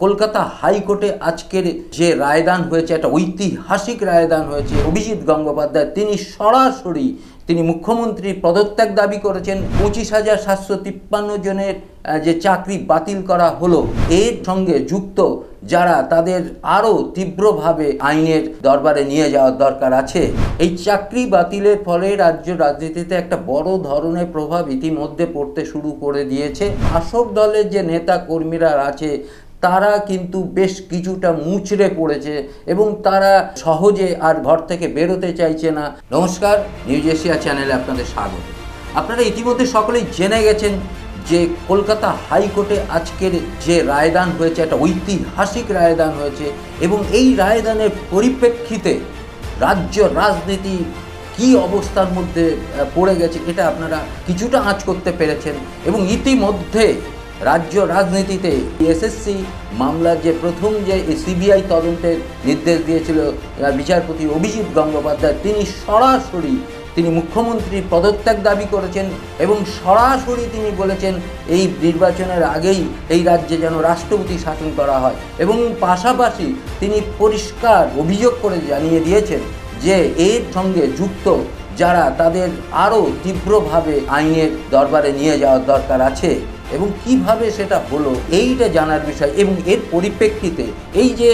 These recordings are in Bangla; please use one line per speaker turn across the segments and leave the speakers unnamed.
কলকাতা হাইকোর্টে আজকের যে রায়দান হয়েছে, একটা ঐতিহাসিক রায়দান হয়েছে, অভিজিৎ গঙ্গোপাধ্যায়, তিনি সরাসরি তিনি মুখ্যমন্ত্রী পদত্যাগ দাবি করেছেন, পঁচিশ হাজার সাতশো তিপ্পান্ন জনের যে চাকরি বাতিল করা হলো, এর সঙ্গে যুক্ত যারা তাদের আরও তীব্রভাবে আইনের দরবারে নিয়ে যাওয়ার দরকার আছে। এই চাকরি বাতিলের ফলে রাজ্য রাজনীতিতে একটা বড় ধরনের প্রভাব ইতিমধ্যে পড়তে শুরু করে দিয়েছে। শাসক দলের যে নেতা কর্মীরা আছে তারা কিন্তু বেশ কিছুটা মুচড়ে পড়েছে এবং তারা সহজে আর ঘর থেকে বেরোতে চাইছে না। নমস্কার, নিউজ এশিয়া চ্যানেলে আপনাদের স্বাগত। আপনারা ইতিমধ্যে সকলেই জেনে গেছেন যে কলকাতা হাইকোর্টে আজকের যে রায়দান হয়েছে, একটা ঐতিহাসিক রায়দান হয়েছে এবং এই রায়দানের পরিপ্রেক্ষিতে রাজ্য রাজনীতি কি অবস্থার মধ্যে পড়ে গেছে, এটা আপনারা কিছুটা আঁচ করতে পেরেছেন এবং ইতিমধ্যে রাজ্য রাজনীতিতে এসএসসি মামলার যে প্রথম যে সিবিআই তদন্তের নির্দেশ দিয়েছিল বিচারপতি অভিজিৎ গঙ্গোপাধ্যায়, তিনি সরাসরি তিনি মুখ্যমন্ত্রীর পদত্যাগ দাবি করেছেন এবং সরাসরি তিনি বলেছেন, এই নির্বাচনের আগেই এই রাজ্যে যেন রাষ্ট্রপতি শাসন করা হয়। এবং পাশাপাশি তিনি পরিষ্কার অভিযোগ করে জানিয়ে দিয়েছেন যে, এর সঙ্গে যুক্ত যারা তাদের আরও তীব্রভাবে আইনের দরবারে নিয়ে যাওয়ার দরকার আছে এবং কীভাবে সেটা হলো, এইটা জানার বিষয়। এবং এর পরিপ্রেক্ষিতে এই যে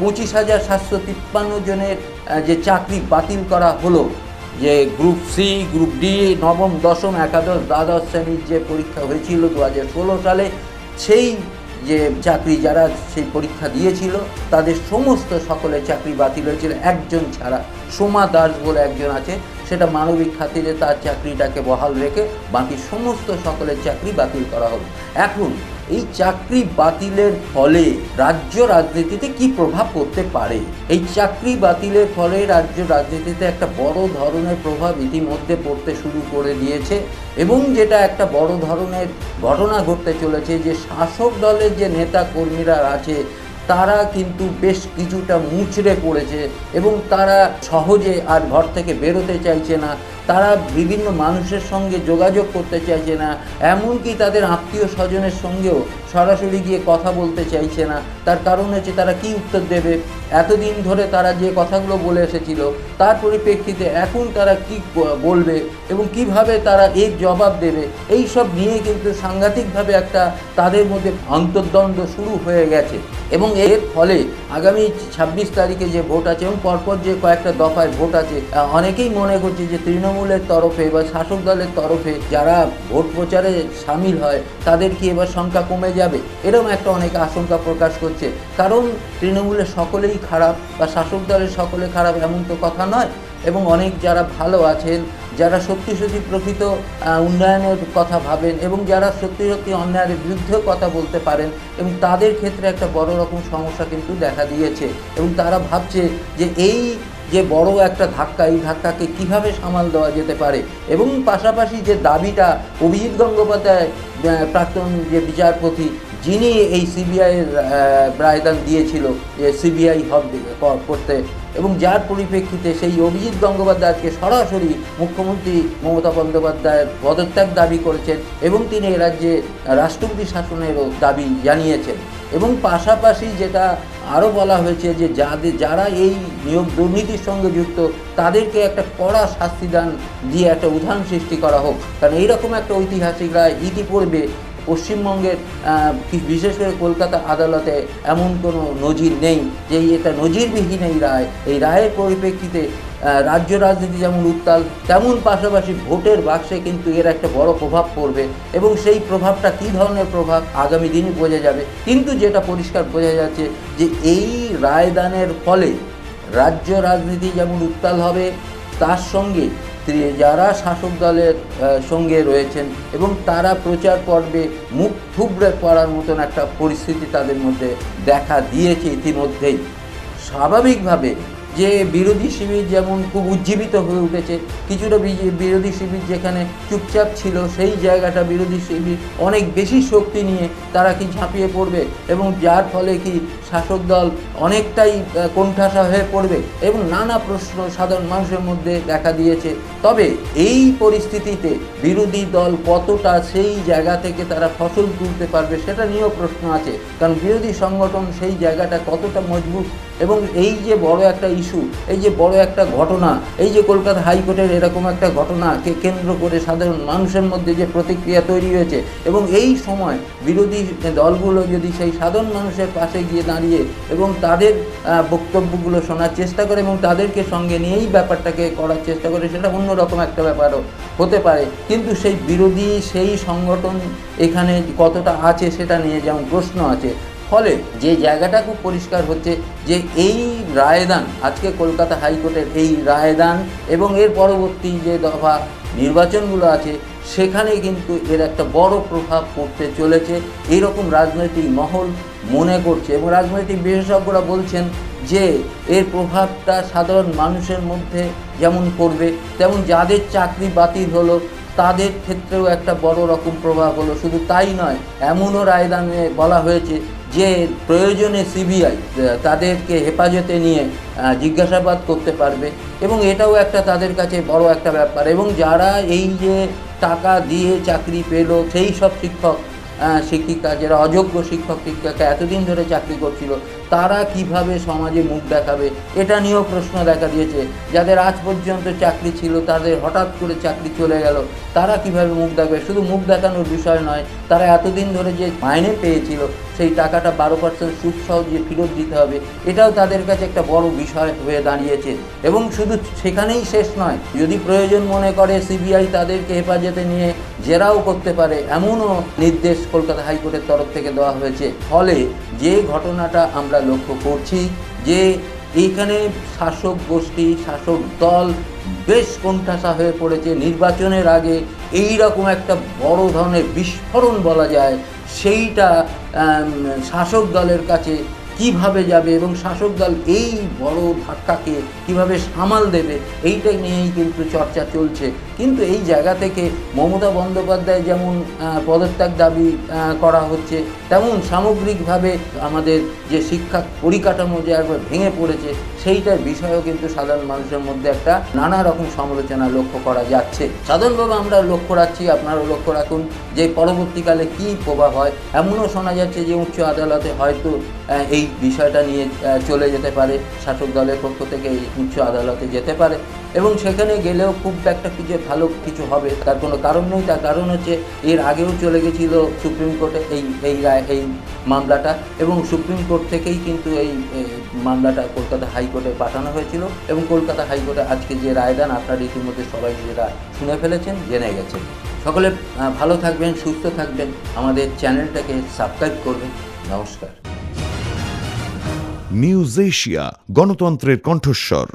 পঁচিশ হাজার সাতশো তিপ্পান্ন জনের যে চাকরি বাতিল করা হলো, যে গ্রুপ সি, গ্রুপ ডি, নবম, দশম, একাদশ, দ্বাদশ শ্রেণির যে পরীক্ষা হয়েছিল দু হাজার ষোলো সালে, সেই যে চাকরি যারা সেই পরীক্ষা দিয়েছিল, তাদের সমস্ত সকলে চাকরি বাতিল হয়েছিল। একজন ছাড়া সোমা দাস বলে একজন আছে, সেটা মানবিক খাতিরে তার চাকরিটাকে বহাল রেখে বাকি সমস্ত সকলের চাকরি বাতিল করা হলো এখন এই চাকরি বাতিলের ফলে রাজ্য রাজনীতিতে কি প্রভাব পড়তে পারে? এই চাকরি বাতিলের ফলে রাজ্য রাজনীতিতে একটা বড় ধরনের প্রভাব ইতিমধ্যে পড়তে শুরু করে দিয়েছে এবং যেটা একটা বড় ধরনের ঘটনা ঘটতে চলেছে যে শাসক দলের যে নেতা কর্মীরা আছে তারা কিন্তু বেশ কিছুটা মুচড়ে পড়েছে এবং তারা সহজে আর ঘর থেকে বেরোতে চাইছে না। তারা বিভিন্ন মানুষের সঙ্গে যোগাযোগ করতে চাইছে না। এমনকি তাদের আত্মীয় স্বজনের সঙ্গেও সরাসরি গিয়ে কথা বলতে চাইছে না। তার কারণ হচ্ছে তারা কি উত্তর দেবে? এতদিন ধরে তারা যে কথাগুলো বলে এসেছিল, তার পরিপ্রেক্ষিতে এখন তারা কি বলবে এবং কীভাবে তারা এর জবাব দেবে এই সব নিয়ে কিন্তু সাংঘাতিকভাবে একটা তাদের মধ্যে অন্তর্দ্বন্দ্ব শুরু হয়ে গেছে। এবং এর ফলে আগামী ছাব্বিশ তারিখে যে ভোট আছে এবং পরপর যে কয়েকটা দফায় ভোট আছে অনেকেই মনে করছে যে তৃণমূলের তরফে বা শাসক দলের তরফে যারা ভোট প্রচারে সামিল হয়, তাদের কি এবার সংখ্যা কমে যাবে? এরকম একটা অনেক আশঙ্কা প্রকাশ করছে। কারণ তৃণমূলের সকলেই খারাপ বা শাসক দলের সকলে খারাপ এমন তো কথা নয়। এবং অনেক যারা ভালো আছেন, যারা সত্যি সত্যি প্রকৃত উন্নয়নের কথা ভাবেন এবং যারা সত্যি সত্যি অন্যায়ের বিরুদ্ধেও কথা বলতে পারেন এবং তাদের ক্ষেত্রে একটা বড় রকম সমস্যা কিন্তু দেখা দিয়েছে এবং তারা ভাবছে যে এই যে বড় একটা ধাক্কা, এই ধাক্কাকে কীভাবে সামাল দেওয়া যেতে পারে এবং পাশাপাশি যে দাবিটা অভিজিৎ গঙ্গোপাধ্যায় প্রাক্তন যে বিচারপতি, যিনি এই সিবিআইয়ের রায়দান দিয়েছিল যে সিবিআই হবে করতে এবং যার পরিপ্রেক্ষিতে সেই অভিজিৎ গঙ্গোপাধ্যায় আজকে সরাসরি মুখ্যমন্ত্রী মমতা বন্দ্যোপাধ্যায়ের পদত্যাগ দাবি করেছেন এবং তিনি রাজ্যে রাষ্ট্রপতি শাসনেরও দাবি জানিয়েছেন। এবং পাশাপাশি যেটা আরও বলা হয়েছে যে যাদের, যারা এই নিয়োগ দুর্নীতির সঙ্গে যুক্ত, তাদেরকে একটা কড়া শাস্তিদান দিয়ে একটা উদাহরণ সৃষ্টি করা হোক। কারণ এইরকম একটা ঐতিহাসিক রায় ইতিপূর্বে পশ্চিমবঙ্গের বিশেষ করে কলকাতা আদালতে এমন কোনো নজির নেই যে এটা নজিরবিহীন এই রায়, এই রায়ের পরিপ্রেক্ষিতে রাজ্য রাজনীতি যেমন উত্তাল, তেমন পাশাপাশি ভোটের বাক্সে কিন্তু এর একটা বড় প্রভাব পড়বে এবং সেই প্রভাবটা কী ধরনের প্রভাব আগামী দিনে বোঝা যাবে। কিন্তু যেটা পরিষ্কার বোঝা যাচ্ছে যে এই রায়দানের ফলে রাজ্য রাজনীতি যেমন উত্তাল হবে, তার সঙ্গে যারা শাসক দলের সঙ্গে রয়েছেন এবং তারা প্রচার পর্বে মুখ থুবড়ে পড়ার মতন একটা পরিস্থিতি তাদের মধ্যে দেখা দিয়েছে ইতিমধ্যেই। স্বাভাবিকভাবে যে বিরোধী শিবির যেমন খুব উজ্জীবিত হয়ে উঠেছে, কিছুটা বিরোধী শিবির যেখানে চুপচাপ ছিল, সেই জায়গাটা বিরোধী শিবির অনেক বেশি শক্তি নিয়ে তারা কি ঝাঁপিয়ে পড়বে এবং যার ফলে কি শাসক দল অনেকটাই কোণঠাসা হয়ে পড়বে এবং নানা প্রশ্ন সাধারণ মানুষের মধ্যে দেখা দিয়েছে। তবে এই পরিস্থিতিতে বিরোধী দল কতটা সেই জায়গা থেকে তারা ফসল তুলতে পারবে, সেটা নিয়েও প্রশ্ন আছে। কারণ বিরোধী সংগঠন সেই জায়গাটা কতটা মজবুত এবং এই যে বড় একটা ইস্যু, এই যে বড় একটা ঘটনা, এই যে কলকাতা হাইকোর্টের এরকম একটা ঘটনাকে কেন্দ্র করে সাধারণ মানুষের মধ্যে যে প্রতিক্রিয়া তৈরি হয়েছে এবং এই সময় বিরোধী দলগুলো যদি সেই সাধারণ মানুষের পাশে গিয়ে দাঁড়িয়ে এবং তাদের বক্তব্যগুলো শোনার চেষ্টা করে এবং তাদেরকে সঙ্গে নিয়েই ব্যাপারটাকে করার চেষ্টা করে, সেটা অন্যরকম একটা ব্যাপারও হতে পারে। কিন্তু সেই বিরোধী, সেই সংগঠন এখানে কতটা আছে সেটা নিয়ে যেমন প্রশ্ন আছে ফলে যে জায়গাটা খুব পরিষ্কার হচ্ছে যে এই রায়দান, আজকে কলকাতা হাইকোর্টের এই রায়দান এবং এর পরবর্তী যে দফা নির্বাচনগুলো আছে, সেখানে কিন্তু এর একটা বড় প্রভাব পড়তে চলেছে। এইরকম রাজনৈতিক মহল মনে করছে এবং রাজনৈতিক বিশেষজ্ঞরা বলছেন যে এর প্রভাবটা সাধারণ মানুষের মধ্যে যেমন পড়বে, তেমন যাদের চাকরি বাতিল হলো, তাদের ক্ষেত্রেও একটা বড় রকম প্রভাব হলো। শুধু তাই নয়, এমনও রায়দানে বলা হয়েছে যে প্রয়োজনে সিবিআই তাদেরকে হেফাজতে নিয়ে জিজ্ঞাসাবাদ করতে পারবে। এবং এটাও একটা তাদের কাছে বড় একটা ব্যাপার। এবং যারা এই যে টাকা দিয়ে চাকরি পেল, সেই সব শিক্ষক শিক্ষিকা, যারা অযোগ্য শিক্ষক শিক্ষিকা এতদিন ধরে চাকরি করছিল তারা কীভাবে সমাজে মুখ দেখাবে? এটা নিয়েও প্রশ্ন দেখা দিয়েছে। যাদের আজ পর্যন্ত চাকরি ছিল, তাদের হঠাৎ করে চাকরি চলে গেল, তারা কীভাবে মুখ দেখাবে? শুধু মুখ দেখানোর বিষয় নয়, তারা এতদিন ধরে যে মাইনে পেয়েছিল, সেই টাকাটা বারো পার্সেন্ট সুদ সহ যে ফেরত দিতে হবে, এটাও তাদের কাছে একটা বড় বিষয় হয়ে দাঁড়িয়েছে। এবং শুধু সেখানেই শেষ নয়, যদি প্রয়োজন মনে করে সিবিআই তাদেরকে হেফাজতে নিয়ে জেরাও করতে পারে, এমনও নির্দেশ কলকাতা হাইকোর্টের তরফ থেকে দেওয়া হয়েছে। ফলে যে ঘটনাটা আমরা লক্ষ্য করছি যে এইখানে শাসক গোষ্ঠী, শাসক দল বেশ কোণঠাসা হয়ে পড়েছে। নির্বাচনের আগে এই রকম একটা বড় ধরনের বিস্ফোরণ বলা যায়। সেইটা শাসক দলের কাছে কীভাবে যাবে এবং শাসক দল এই বড় ধাক্কাকে কীভাবে সামাল দেবে এইটা নিয়েই কিন্তু চর্চা চলছে। কিন্তু এই জায়গা থেকে মমতা বন্দ্যোপাধ্যায় যেমন পদত্যাগ দাবি করা হচ্ছে, তেমন সামগ্রিকভাবে আমাদের যে শিক্ষা পরিকাঠামো যে একবার ভেঙে পড়েছে, সেইটার বিষয়েও কিন্তু সাধারণ মানুষের মধ্যে একটা নানা রকম সমালোচনা লক্ষ্য করা যাচ্ছে। সাধারণভাবে আমরা লক্ষ্য রাখছি, আপনারাও লক্ষ্য রাখুন যে পরবর্তীকালে কি প্রভাব হয়, এমনও শোনা যাচ্ছে যে উচ্চ আদালতে হয়তো এই বিষয়টা নিয়ে চলে যেতে পারে, শাসক দলের পক্ষ থেকে উচ্চ আদালতে যেতে পারে। এবং সেখানে গেলেও খুব একটা কিছু ভালো কিছু হবে। তার কোনো কারণ নেই। তার কারণ হচ্ছে এর আগেও চলে গেছিল সুপ্রিম কোর্টে এই এই রায়, এই মামলাটা এবং সুপ্রিম কোর্ট থেকেই কিন্তু এই মামলাটা কলকাতা হাইকোর্টে পাঠানো হয়েছিল এবং কলকাতা হাইকোর্টে আজকে যে রায়দান আপনার ইতিমধ্যে সবাই যেটা শুনে ফেলেছেন, জেনে গেছেন। সকলে ভালো থাকবেন, সুস্থ থাকবেন। আমাদের চ্যানেলটাকে সাবস্ক্রাইব করবেন। নমস্কার।
নিউজ এশিয়া, গণতন্ত্রের কণ্ঠস্বর।